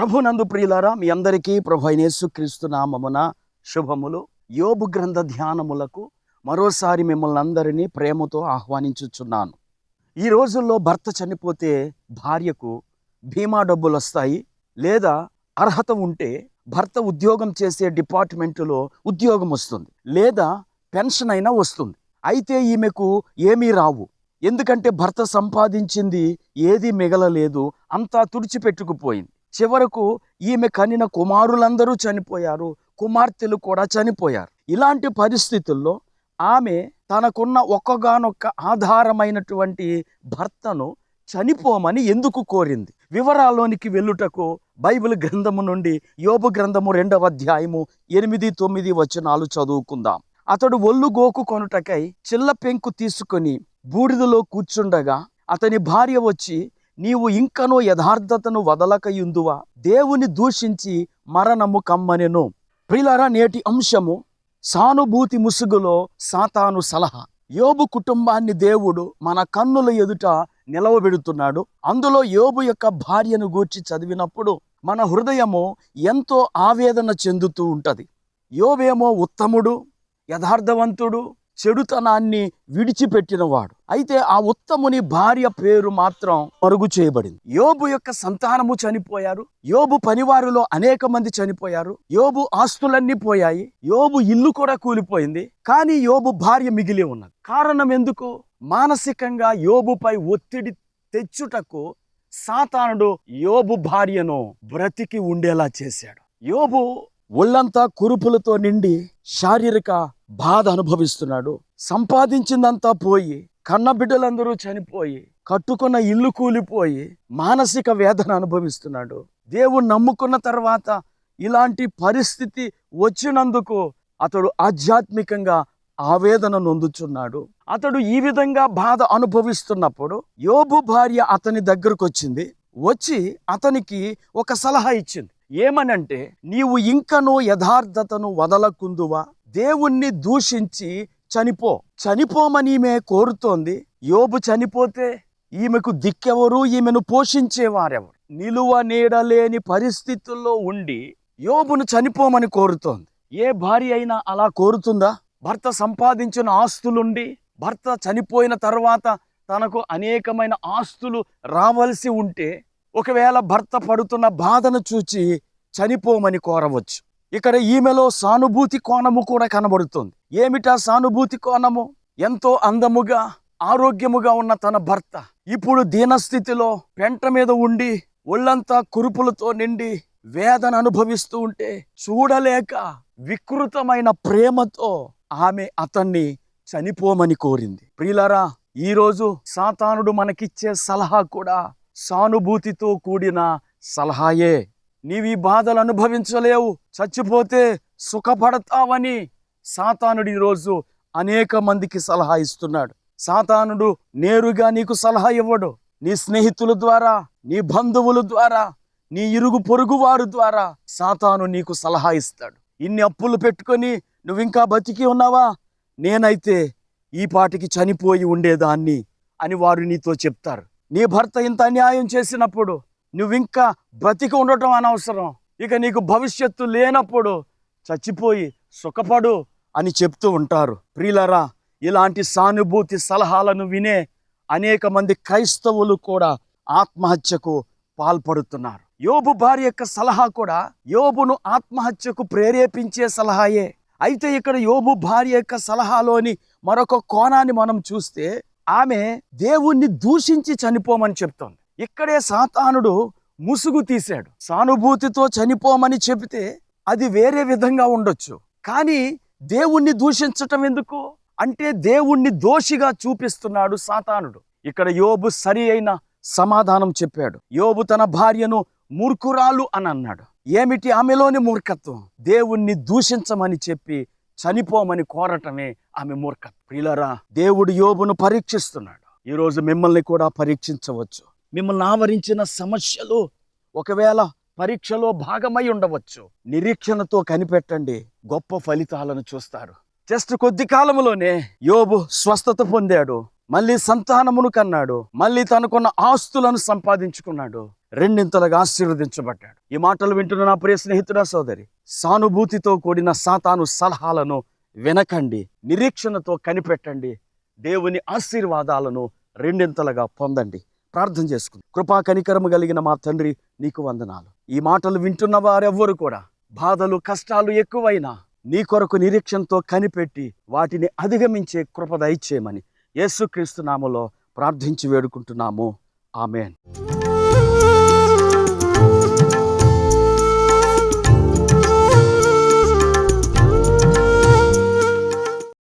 ప్రభునందు ప్రియులారా మీ అందరికీ ప్రభు అయిన యేసుక్రీస్తు నామమున శుభములు. యోబు గ్రంథ ధ్యానములకు మరోసారి మిమ్మల్ని అందరినీ ప్రేమతో ఆహ్వానించుచున్నాను. ఈ రోజుల్లో భర్త చనిపోతే భార్యకు బీమా డబ్బులు వస్తాయి లేదా అర్హత ఉంటే భర్త ఉద్యోగం చేసే డిపార్ట్మెంటులో ఉద్యోగం వస్తుంది లేదా పెన్షన్ అయినా వస్తుంది. అయితే ఈమెకు ఏమీ రావు. ఎందుకంటే భర్త సంపాదించింది ఏది మిగలలేదు అంతా తుడిచిపెట్టుకుపోయింది. చివరకు ఈమె కనిన కుమారులందరూ చనిపోయారు. కుమార్తెలు కూడా చనిపోయారు. ఇలాంటి పరిస్థితుల్లో ఆమె తనకున్న ఒక్కగానొక్క ఆధారమైనటువంటి భర్తను చనిపోమని ఎందుకు కోరింది? వివరాల్లోనికి వెళ్ళుటకు బైబిల్ గ్రంథము నుండి యోబు గ్రంథము రెండవ అధ్యాయము ఎనిమిది తొమ్మిది వచనాలు చదువుకుందాం. అతడు ఒళ్ళు గోకు కొనుటకై చిల్ల పెంకు తీసుకొని బూడిదలో కూర్చుండగా అతని భార్య వచ్చి నీవు ఇంకనూ యథార్థతను వదలకయుందువా? దేవుని దూషించి మరణము కమ్మనెను. ప్రిలర నేటి అంశము సానుభూతి ముసుగులో సాతాను సలహా. యోబు కుటుంబాన్ని దేవుడు మన కన్నుల ఎదుట నిలవబెడుతున్నాడు. అందులో యోబు యొక్క భార్యను గూర్చి చదివినప్పుడు మన హృదయము ఎంతో ఆవేదన చెందుతూ ఉంటుంది. యోబేమో ఉత్తముడు యథార్థవంతుడు చెడుతనాన్ని విడిచిపెట్టినవాడు. అయితే ఆ ఉత్తముని భార్య పేరు మాత్రం మరుగు చేయబడింది. యోబు యొక్క సంతానము చనిపోయారు. యోబు పనివారిలో అనేక మంది చనిపోయారు. యోబు ఆస్తులన్నీ పోయాయి. యోబు ఇల్లు కూడా కూలిపోయింది. కానీ యోబు భార్య మిగిలి ఉన్నది. కారణం ఎందుకు? మానసికంగా యోబుపై ఒత్తిడి తెచ్చుటకు సాతానుడు యోబు భార్యను బ్రతికి ఉండేలా చేశాడు. యోబు ఒళ్ళంతా కురుపులతో నిండి శారీరక బాధ అనుభవిస్తున్నాడు. సంపాదించిందంతా పోయి కన్నబిడ్డలందరూ చనిపోయి కట్టుకున్న ఇల్లు కూలిపోయి మానసిక వేదన అనుభవిస్తున్నాడు. దేవుడు నమ్ముకున్న తర్వాత ఇలాంటి పరిస్థితి వచ్చినందుకు అతడు ఆధ్యాత్మికంగా ఆవేదన నొందుచున్నాడు. అతడు ఈ విధంగా బాధ అనుభవిస్తున్నప్పుడు యోబు భార్య అతని దగ్గరకు వచ్చింది వచ్చి అతనికి ఒక సలహా ఇచ్చింది. ఏమనంటే నీవు ఇంకనూ యథార్థతను వదలకుందువా? దేవుణ్ణి దూషించి చనిపో. చనిపోమని ఈమె కోరుతోంది. యోబు చనిపోతే ఈమెకు దిక్కెవరు? ఈమెను పోషించేవారెవరు? నిలువ నీడలేని పరిస్థితుల్లో ఉండి యోబును చనిపోమని కోరుతోంది. ఏ భార్య అయినా అలా కోరుతుందా? భర్త సంపాదించిన ఆస్తులుండి భర్త చనిపోయిన తర్వాత తనకు అనేకమైన ఆస్తులు రావలసి ఉంటే ఒకవేళ భర్త పడుతున్న బాధను చూచి చనిపోమని కోరవచ్చు. ఇక్కడ ఈమెలో సానుభూతి కోణము కూడా కనబడుతుంది. ఏమిటా సానుభూతి కోణము? ఎంతో అందముగా ఆరోగ్యముగా ఉన్న తన భర్త ఇప్పుడు దీనస్థితిలో పెంట మీద ఉండి ఒళ్ళంతా కురుపులతో నిండి వేదన అనుభవిస్తూ ఉంటే చూడలేక వికృతమైన ప్రేమతో ఆమె అతన్ని చనిపోమని కోరింది. ప్రియులరా ఈరోజు సాతానుడు మనకిచ్చే సలహా కూడా సానుభూతితో కూడిన సలహాయే. నీవి బాధలు అనుభవించలేవు చచ్చిపోతే సుఖపడతావని సాతానుడు ఈరోజు అనేక మందికి సలహా ఇస్తున్నాడు. సాతానుడు నేరుగా నీకు సలహా ఇవ్వడు. నీ స్నేహితుల ద్వారా నీ బంధువుల ద్వారా నీ ఇరుగు పొరుగు వారు ద్వారా సాతాను నీకు సలహా ఇస్తాడు. ఇన్ని అప్పులు పెట్టుకొని నువ్వు ఇంకా బతికి ఉన్నావా? నేనైతే ఈ పాటికి చనిపోయి ఉండేదాన్ని అని వారు నీతో చెప్తారు. నీ భర్త ఇంత అన్యాయం చేసినప్పుడు నువ్వింకా బ్రతికి ఉండటం అనవసరం. ఇక నీకు భవిష్యత్తు లేనప్పుడు చచ్చిపోయి సుఖపడు అని చెప్తూ ఉంటారు. ప్రియులరా ఇలాంటి సానుభూతి సలహాలను వినే అనేక మంది క్రైస్తవులు కూడా ఆత్మహత్యకు పాల్పడుతున్నారు. యోబు భార్య యొక్క సలహా కూడా యోబును ఆత్మహత్యకు ప్రేరేపించే సలహాయే. అయితే ఇక్కడ యోబు భార్య యొక్క సలహాలోని మరొక కోణాన్ని మనం చూస్తే ఆమె దేవుణ్ణి దూషించి చనిపోమని చెప్తోంది. ఇక్కడే సాతానుడు ముసుగు తీశాడు. సానుభూతితో చనిపోమని చెబితే అది వేరే విధంగా ఉండొచ్చు. కానీ దేవుణ్ణి దూషించటం ఎందుకు? అంటే దేవుణ్ణి దోషిగా చూపిస్తున్నాడు సాతానుడు. ఇక్కడ యోబు సరి అయిన సమాధానం చెప్పాడు. యోబు తన భార్యను మూర్ఖురాలు అని అన్నాడు. ఏమిటి ఆమెలోని మూర్ఖత్వం? దేవుణ్ణి దూషించమని చెప్పి చనిపోమని కోరటమే ఆమె మూర్ఖత్వం ప్రియులరా దేవుడు యోబును పరీక్షిస్తున్నాడు. ఈరోజు మిమ్మల్ని కూడా పరీక్షించవచ్చు. మిమ్మల్ని ఆవరించిన సమస్యలు ఒకవేళ పరీక్షలో భాగమై ఉండవచ్చు. నిరీక్షణతో కనిపెట్టండి గొప్ప ఫలితాలను చూస్తారు. జస్ట్ కొద్ది కాలంలోనే యోబు స్వస్థత పొందాడు. మళ్ళీ సంతానమును కన్నాడు. మళ్ళీ తనకున్న ఆస్తులను సంపాదించుకున్నాడు. రెండింతలుగా ఆశీర్వదించబడ్డాడు. ఈ మాటలు వింటున్న నా ప్రియ స్నేహితుడా సోదరి సానుభూతితో కూడిన సాతాను సలహాలను వినకండి నిరీక్షణతో కనిపెట్టండి దేవుని ఆశీర్వాదాలను రెండింతలుగా పొందండి. ప్రార్థన చేసుకుంది. కృపా కనికరము కలిగిన మా తండ్రి నీకు వందనాలు. ఈ మాటలు వింటున్న వారెవ్వరు కూడా బాధలు కష్టాలు ఎక్కువైనా నీ కొరకు నిరీక్షణతో కనిపెట్టి వాటిని అధిగమించే కృప దయచేయమని యేసుక్రీస్తు నామలో ప్రార్థించి వేడుకుంటున్నాము. ఆమెన్.